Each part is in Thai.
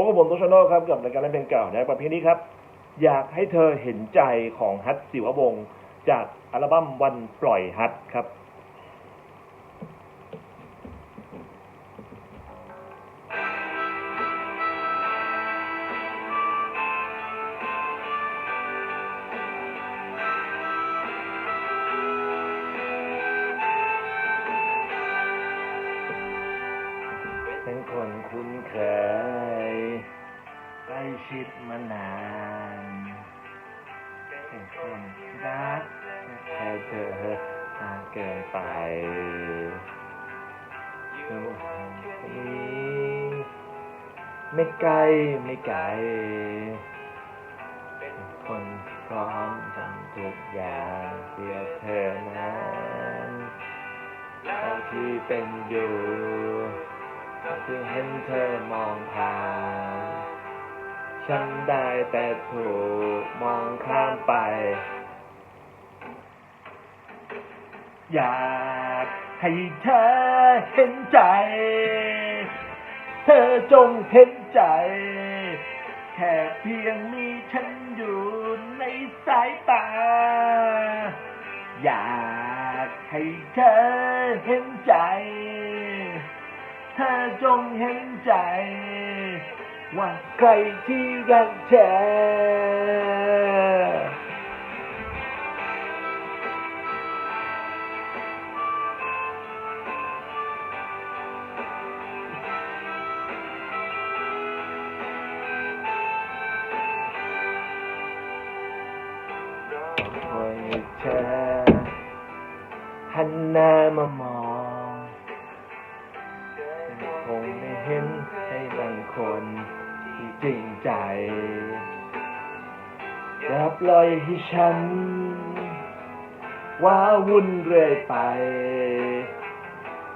พบกับผมตุ๊กชนอลครับกับรายการเล่นเพลงเก่าในประเภทนี้ครับ อยากให้เธอเห็นใจของฮัตสิววง จากอัลบั้มวันปล่อยฮัตครับ นคนคุ้นเคย ใกล้ชิดมานานเป็นคนรักแค่เธอมากเกินไปอยู่ห่างนี้ไม่ไกลไม่ไกล เป็นคนพร้อมทำทุกอย่างเพื่อเธอนั้นแล้วที่เป็นอยู่ ที่เห็นเธอมองผ่านฉันได้แต่ถูกมองข้ามไป อยากให้เธอเห็นใจ เธอจงเห็นใจ แค่เพียงมีฉันอยู่ในสายตา อยากให้เธอเห็นใจเธอจ งเห็นใจ ว่าใครที่รักเธอคอยเธอหันหน้ามามอง จริงใจ อย่าปล่อยให้ฉัน ว้าวุ่นเรื่อยไป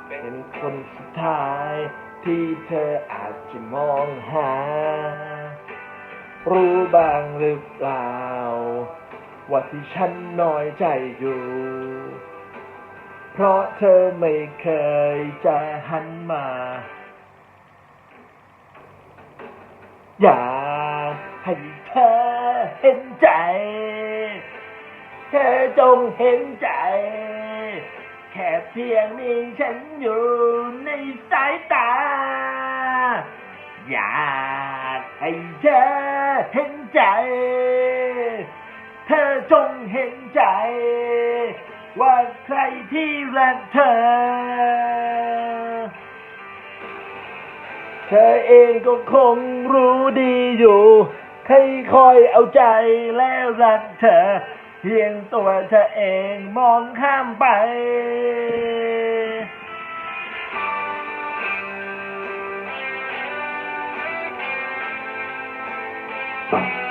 เป็นคนสุดท้ายที่เธออาจจะมองหา รู้บ้างหรือเปล่า ว่าที่ฉันน้อยใจอยู่ เพราะเธอไม่เคยจะหันมา อยากให้เธอเห็นใจ เธอจงเห็นใจ แค่เพียงมีฉันอยู่ในสายตา อยากให้เธอเห็นใจ เธอจงเห็นใจ ว่าใครที่รักเธอ เธอเองก็คงรู้ดีอยู่ใครคอยเอาใจแล้วรักเธอ เพียงตัวเธอเองมองข้ามไปอย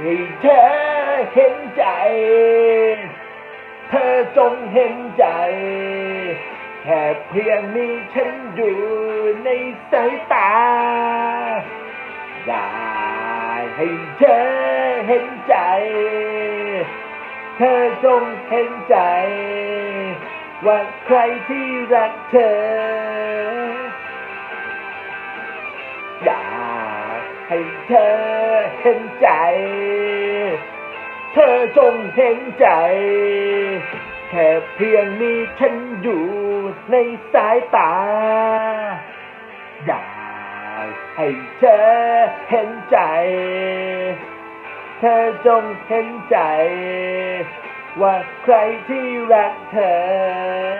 ให้เธอเห็นใจ เธอจงเห็นใจ แค่เพียงมีฉันอยู่ในสายตา อยากให้เธอเห็นใจ เธอจงเห็นใจ ว่าใครที่รักเธอ อยาก ให้เธอเห็นใจ เธอจงเห็นใจ แค่เพียงมีฉันอยู่ในสายตา อยากให้เธอเห็นใจ เธอจงเห็นใจ ว่าใครที่รักเธอ